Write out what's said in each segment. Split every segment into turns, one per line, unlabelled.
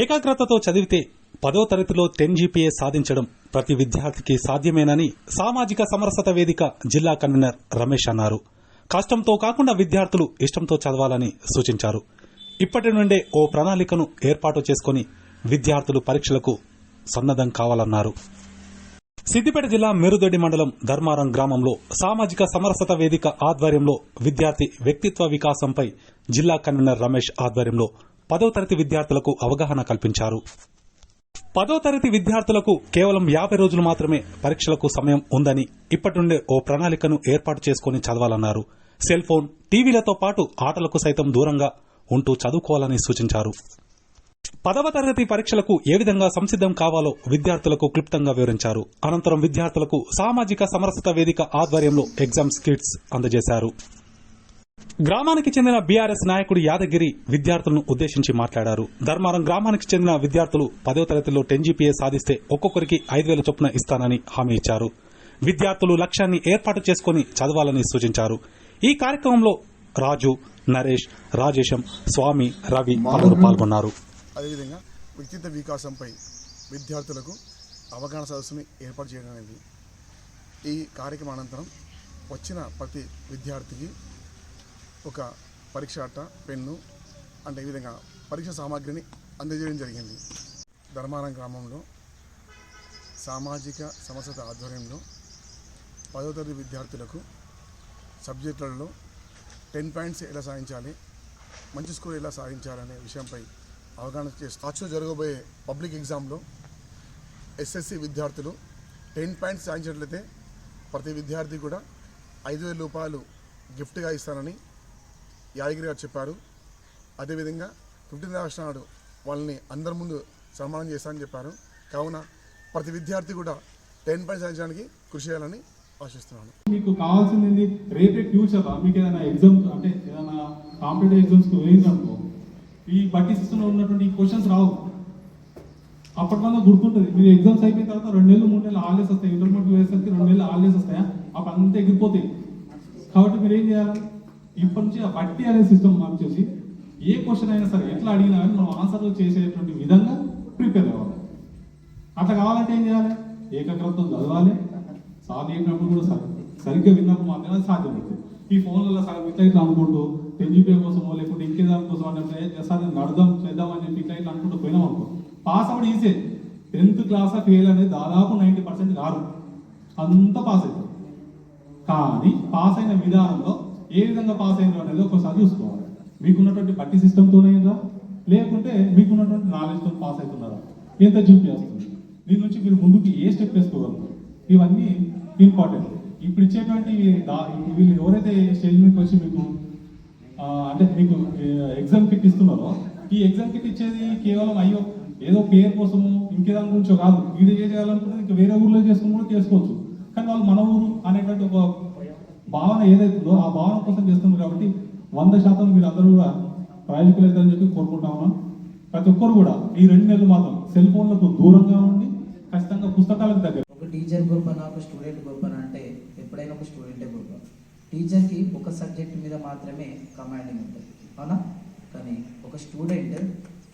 ఏకాగ్రతతో చదివితే పదో తరగతిలో టెన్ జీపీఏ సాధించడం ప్రతి విద్యార్థికి సాధ్యమేనని సామాజిక సమరసత వేదిక జిల్లా కన్వీనర్ రమేష్ అన్నారు. కష్టంతో కాకుండా విద్యార్థులు ఇష్టంతో చదవాలని సూచించారు. ఇప్పటి నుండే ఓ ప్రణాళికను ఏర్పాటు చేసుకుని విద్యార్థులు పరీక్షలకు సన్నద్దం కావాలన్నారు. సిద్దిపేట జిల్లా మెరుదొడ్డి మండలం ధర్మారం గ్రామంలో సామాజిక సమరసత వేదిక ఆధ్వర్యంలో విద్యార్థి వ్యక్తిత్వ వికాసంపై జిల్లా కన్వీనర్ రమేష్ ఆధ్వర్యంలో పదో తరగతి విద్యార్థులకు అవగాహన కల్పించారు. పదో తరగతి విద్యార్థులకు కేవలం యాభై రోజులు మాత్రమే పరీక్షలకు సమయం ఉందని ఇప్పటి నుండే ఓ ప్రణాళికను ఏర్పాటు చేసుకుని చదవాలన్నారు. సెల్ ఫోన్ టీవీలతో పాటు ఆటలకు సైతం దూరంగా ఉంటూ చదువుకోవాలని సూచించారు. పదవ తరగతి పరీక్షలకు ఏ విధంగా సంసిద్ధం కావాలో విద్యార్థులకు క్లుప్తంగా వివరించారు. అనంతరం విద్యార్థులకు సామాజిక సమరసత వేదిక ఆధ్వర్యంలో ఎగ్జామ్స్ కిట్స్ అందజేశారు. గ్రామానికి చెందిన బీఆర్ఎస్ నాయకుడు యాదగిరి విద్యార్థులను ఉద్దేశించి మాట్లాడారు. ధర్మారం గ్రామానికి చెందిన విద్యార్థులు పదో తరగతిలో టెన్ జీపీఏ సాధిస్తే ఒక్కొక్కరికి ఐదు వేల చొప్పున ఇస్తానని హామీ ఇచ్చారు. విద్యార్థులు లక్ష్యాన్ని ఏర్పాటు చేసుకుని చదవాలని సూచించారు. ఈ కార్యక్రమంలో రాజు నరేష్ రాజేశం స్వామి రవి పలువురు పాల్గొన్నారు.
అదేవిధంగా వ్యక్తిత్వ వికాసంపై విద్యార్థులకు అవగాహన సదస్సును ఏర్పాటు చేయడం అనేది ఈ కార్యక్రమం అనంతరం వచ్చిన ప్రతి విద్యార్థికి ఒక పరీక్ష అట్ట పెన్ను అంటే ఈ విధంగా పరీక్ష సామాగ్రిని అందజేయడం జరిగింది. ధర్మారం గ్రామంలో సామాజిక సమస్యత ఆధ్వర్యంలో పదో తరగతి విద్యార్థులకు సబ్జెక్టులలో టెన్ పాయింట్స్ ఎలా సాధించాలి మంచి స్కోర్ ఎలా సాధించాలనే విషయంపై అవగాహన చేస్తూ అచ్చు జరగబోయే పబ్లిక్ ఎగ్జామ్లో ఎస్ఎస్సి విద్యార్థులు టెన్ పాయింట్స్ సాధించినట్లయితే ప్రతి విద్యార్థి కూడా ఐదు వేల రూపాయలు గిఫ్ట్గా ఇస్తానని యాదగిరి గారు చెప్పారు. అదేవిధంగా ఫిఫ్టీన్త్ ఆగస్ట్ నాడు వాళ్ళని అందరి ముందు సన్మానం చేస్తానని చెప్పారు. కావున ప్రతి విద్యార్థి కూడా టెన్ పాయింట్ సాధించడానికి కృషి చేయాలని ఆశిస్తున్నాను.
మీకు కావాల్సింది రేపే ఫ్యూచర్ మీకు ఏదైనా ఎగ్జామ్ అంటే ఏదైనా కాంపిటేటివ్ ఎగ్జామ్స్ వేయిందనుకో ఈ బట్టి సిస్టంలో ఉన్నటువంటి క్వశ్చన్స్ రావు. అప్పటి వల్ల గుర్తుంటుంది. మీరు ఎగ్జామ్స్ అయిపోయిన తర్వాత రెండు నెలలు మూడు నెలలు హాలిడేస్ వస్తాయి. ఇంటర్మీడియట్ వేసరికి రెండు నెలలు హాలిడేస్ వస్తాయా? అప్పుడు అంతా ఎగిరిపోతాయి. కాబట్టి మీరు ఏం చేయాలి? ఇప్పటి నుంచి ఆ పట్టి అనే సిస్టమ్ మార్చేసి ఏ క్వశ్చన్ అయినా సరే ఎట్లా అడిగినా కానీ మనం ఆన్సర్లు చేసేటువంటి విధంగా ప్రిపేర్ అవ్వాలి. అట్లా కావాలంటే ఏం చేయాలి? ఏకాగ్రతతో చదవాలి. సార్ చెప్పినప్పుడు కూడా సరి సరిగ్గా విన్నప్పుడు మాత్రమే సాధ్యమవుతుంది ఈ ఫోన్లలో సగం ఇట్లా ఇట్లా అనుకుంటూ టెన్జీపీ కోసమో లేకుంటే ఇంకే దాని కోసం అంటే సార్ నడదాం చేద్దాం అని చెప్పి ఇట్లా ఇట్లా అనుకుంటూ పోయినాం అనుకో పాస్ అవ్వడం ఈజీ టెన్త్ క్లాస్ ఫెయిల్ అనేది దాదాపు నైంటీ పర్సెంట్ కాదు అంతా పాస్ అవుతుంది కానీ పాస్ అయిన విధానంలో ఏ విధంగా పాస్ అయిందో అనేది ఒకసారి చూసుకోవాలి. మీకున్నటువంటి బట్టి సిస్టమ్తోనే అయిందా లేకుంటే మీకున్నటువంటి నాలెడ్జ్తో పాస్ అవుతున్నారా? ఎంత చూపి దీని నుంచి మీరు ముందుకు ఏ స్టెప్ వేసుకోగలరు? ఇవన్నీ ఇంపార్టెంట్ ఇప్పుడు ఇచ్చేటువంటి వీళ్ళు ఎవరైతే స్టేజ్ మీదకి వచ్చి మీకు అంటే మీకు ఎగ్జామ్ కిట్ ఇస్తున్నారో ఈ ఎగ్జామ్ కిట్ ఇచ్చేది కేవలం అయ్యో ఏదో పేరు కోసము ఇంకేదాని గురించో కాదు. ఇది చేయాలనుకుంటే ఇంకా వేరే ఊర్లో చేసుకుని కూడా చేసుకోవచ్చు. కానీ వాళ్ళు మన ఊరు అనేటువంటి ఒక భావన ఏదైతుందో ఆ భావన కోసం చేస్తున్నారు కాబట్టి వంద శాతం మీరు అందరూ కూడా ప్రయోజకులు అవుతారని చెప్పి కోరుకుంటా ఉన్నాను ప్రతి ఒక్కరు కూడా ఈ రెండు నెలలు మాత్రం సెల్ ఫోన్లకు దూరంగా ఉండి ఖచ్చితంగా పుస్తకాలకు దగ్గర
ఒక టీచర్ గొప్ప ఒక స్టూడెంట్ గొప్పన అంటే ఎప్పుడైనా ఒక స్టూడెంటే గొప్ప. టీచర్కి ఒక సబ్జెక్ట్ మీద మాత్రమే కమాండింగ్ ఉంటుంది. అవునా? కానీ ఒక స్టూడెంట్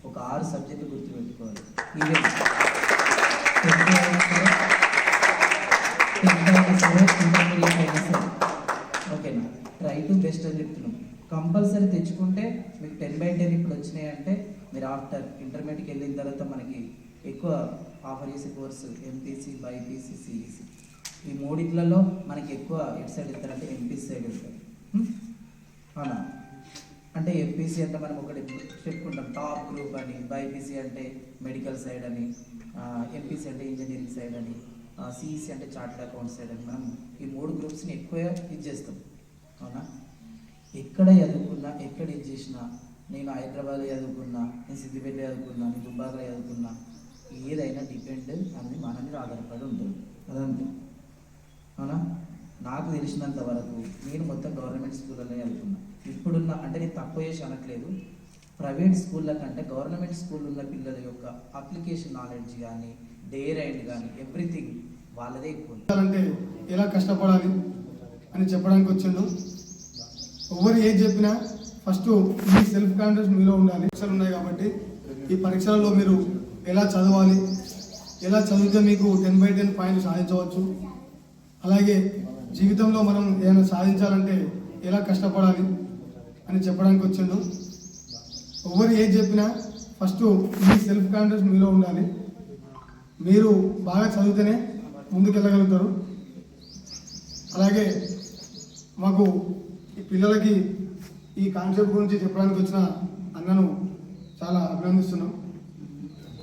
ఒక ఆరు సబ్జెక్టు గుర్తుపెట్టుకోవాలి. ఈవెన్ టెన్ బై టెన్ ఇప్పుడు వచ్చినాయి అంటే మీరు ఆఫ్టర్ ఇంటర్మీడియట్కి వెళ్ళిన తర్వాత మనకి ఎక్కువ ఆఫర్ చేసే కోర్సు ఎంపీసీ బైపీసీ సిఈసి ఈ మూడిట్లలో మనకి ఎక్కువ ఎటు సైడ్ వెళ్తారంటే ఎంపీసీ సైడ్ వెళ్తారు. అవునా? అంటే ఎంపీసీ అంటే మనం ఒకటి చెప్పుకుంటాం టాప్ గ్రూప్ అని బైపీసీ అంటే మెడికల్ సైడ్ అని ఎంపీసీ అంటే ఇంజనీరింగ్ సైడ్ అని సిఈసి అంటే చార్టెడ్ అకౌంట్ సైడ్ అని మనం ఈ మూడు గ్రూప్స్ని ఎక్కువ ఇది చేస్తాం. అవునా? ఎక్కడ చదువుకున్నా ఎక్కడ ఇది చేసినా నేను హైదరాబాద్ చదువుకున్నా నేను సిద్దిపేట చదువుకున్నా నేను దుబ్బాకలో చదువుకున్నా ఏదైనా డిపెండ్ అనేది మన మీద ఆధారపడి ఉంటుంది. అదంతే. అవునా? నాకు తెలిసినంత వరకు నేను మొత్తం గవర్నమెంట్ స్కూళ్ళలో చదువుకున్నా. ఇప్పుడున్న అంటే నేను తక్కువ చేసి అనట్లేదు. ప్రైవేట్ స్కూళ్ళ కంటే గవర్నమెంట్ స్కూల్ ఉన్న పిల్లల యొక్క అప్లికేషన్ నాలెడ్జ్ కానీ డేర్ అండ్ కానీ ఎవ్రీథింగ్ వాళ్ళదే ఎక్కువ
అంటే ఎలా కష్టపడాలి అని చెప్పడానికి వచ్చిండు ఎవరు ఏం చెప్పినా ఫస్ట్ మీ సెల్ఫ్ కాన్ఫిడెన్స్ మీలో ఉండాలి. పరీక్షలు ఉన్నాయి కాబట్టి ఈ పరీక్షలలో మీరు ఎలా చదవాలి? ఎలా చదివితే మీకు టెన్ బై టెన్ పాయింట్ సాధించవచ్చు? అలాగే జీవితంలో మనం ఏమైనా సాధించాలంటే ఎలా కష్టపడాలి అని చెప్పడానికి వచ్చిండు ఎవరు ఏం చెప్పినా ఫస్ట్ మీ సెల్ఫ్ కాన్ఫిడెన్స్ మీలో ఉండాలి. మీరు బాగా చదివితేనే ముందుకెళ్ళగలుగుతారు. అలాగే మాకు ఈ పిల్లలకి ఈ కాన్సెప్ట్ గురించి చెప్పడానికి వచ్చిన అన్నను చాలా అభినందిస్తున్నాం.